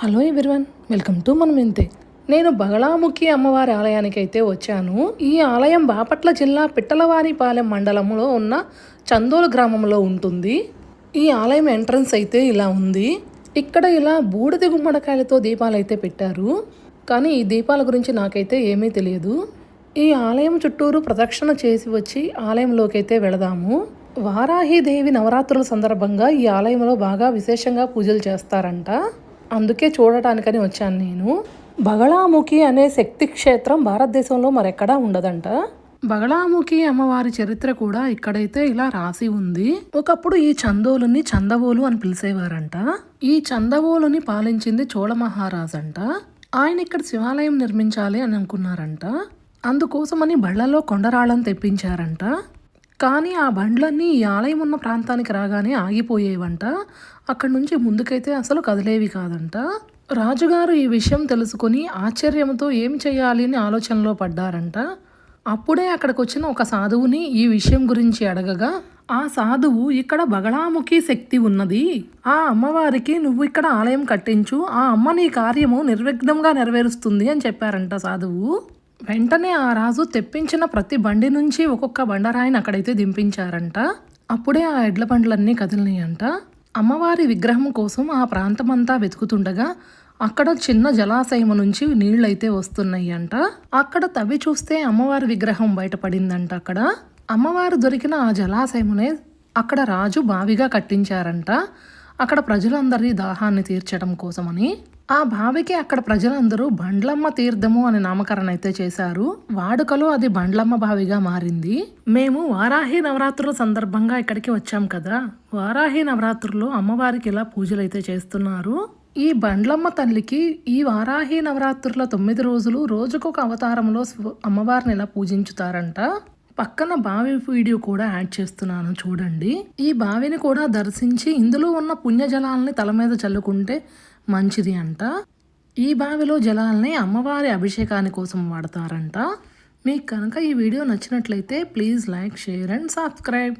Hello everyone welcome to మనం ఇంతే. నేను బగళాముఖి అమ్మవారి ఆలయానికి అయితే వచ్చాను. ఈ ఆలయం బాపట్ల జిల్లా పిట్టలవారిపాలెం మండలంలో ఉన్న చందోలు గ్రామంలో ఉంటుంది. ఈ ఆలయం ఎంట్రన్స్ అయితే ఇలా ఉంది. ఇక్కడ ఇలా బూడిద గుమ్మడికాయలతో దీపాలు అయితే పెట్టారు. కానీ ఈ దీపాల గురించి నాకైతే ఏమీ తెలియదు. ఈ ఆలయం చుట్టూరు ప్రదక్షిణ చేసి వచ్చి ఆలయంలోకి అయితే వెళదాము. వారాహిదేవి నవరాత్రుల సందర్భంగా ఈ ఆలయంలో బాగా విశేషంగా పూజలు చేస్తారంట. అందుకే చూడటానికని వచ్చాను నేను. బగళాముఖి అనే శక్తి క్షేత్రం భారతదేశంలో మరెక్కడా ఉండదంట. బగళాముఖి అమ్మవారి చరిత్ర కూడా ఇక్కడైతే ఇలా రాసి ఉంది. ఒకప్పుడు ఈ చందోలుని చందవోలు అని పిలిచేవారంట. ఈ చందవోలుని పాలించింది చోళమహారాజంట అంట ఆయన ఇక్కడ శివాలయం నిర్మించాలి అని అనుకున్నారంట. అందుకోసమని బళ్ళలో కొండరాళం తెప్పించారంట. కానీ ఆ బండ్లన్నీ ఈ ఆలయం ఉన్న ప్రాంతానికి రాగానే ఆగిపోయేవంట. అక్కడి నుంచి ముందుకైతే అసలు కదిలేవి కాదంట. రాజుగారు ఈ విషయం తెలుసుకొని ఆశ్చర్యంతో ఏం చేయాలి అని ఆలోచనలో పడ్డారంట. అప్పుడే అక్కడికి వచ్చిన ఒక సాధువుని ఈ విషయం గురించి అడగగా ఆ సాధువు ఇక్కడ బగళాముఖి శక్తి ఉన్నది. ఆ అమ్మవారికి నువ్వు ఇక్కడ ఆలయం కట్టించు. ఆ అమ్మ నీ కార్యము నిర్విఘ్నంగా నెరవేరుస్తుంది అని చెప్పారంట సాధువు. వెంటనే ఆ రాజు తెప్పించిన ప్రతి బండి నుంచి ఒక్కొక్క బండరాయిని అక్కడైతే దింపించారంట. అప్పుడే ఆ ఎడ్ల బండ్లన్నీ కదిలినాయంట. అమ్మవారి విగ్రహం కోసం ఆ ప్రాంతమంతా వెతుకుతుండగా అక్కడ చిన్న జలాశయం నుంచి నీళ్ళైతే వస్తున్నాయి అంట అక్కడ తవ్వి చూస్తే అమ్మవారి విగ్రహం బయటపడిందంట అక్కడ. అమ్మవారు దొరికిన ఆ జలాశయమునే అక్కడ రాజు బావిగా కట్టించారంట. అక్కడ ప్రజలందరి దాహాన్ని తీర్చడం కోసమని ఆ బావికి అక్కడ ప్రజలందరూ బండ్లమ్మ తీర్థము అనే నామకరణ అయితే చేశారు. వాడుకలో అది బండ్లమ్మ బావిగా మారింది. మేము వారాహి నవరాత్రుల సందర్భంగా ఇక్కడికి వచ్చాం కదా. వారాహి నవరాత్రుల్లో అమ్మవారికి ఇలా పూజలు అయితే చేస్తున్నారు. ఈ బండ్లమ్మ తల్లికి ఈ వారాహి నవరాత్రుల తొమ్మిది రోజులు రోజుకొక అవతారంలో అమ్మవారిని ఇలా పూజించుతారంట. పక్కన బావి వీడియో కూడా యాడ్ చేస్తున్నాను చూడండి. ఈ బావిని కూడా దర్శించి ఇందులో ఉన్న పుణ్యజలాలని తల మీద చల్లుకుంటే మంచిది అంట. ఈ బావిలో జలాల్ని అమ్మవారి అభిషేకాని కోసం వాడతారంట. మీకు కనుక ఈ వీడియో నచ్చినట్లయితే please like share and subscribe.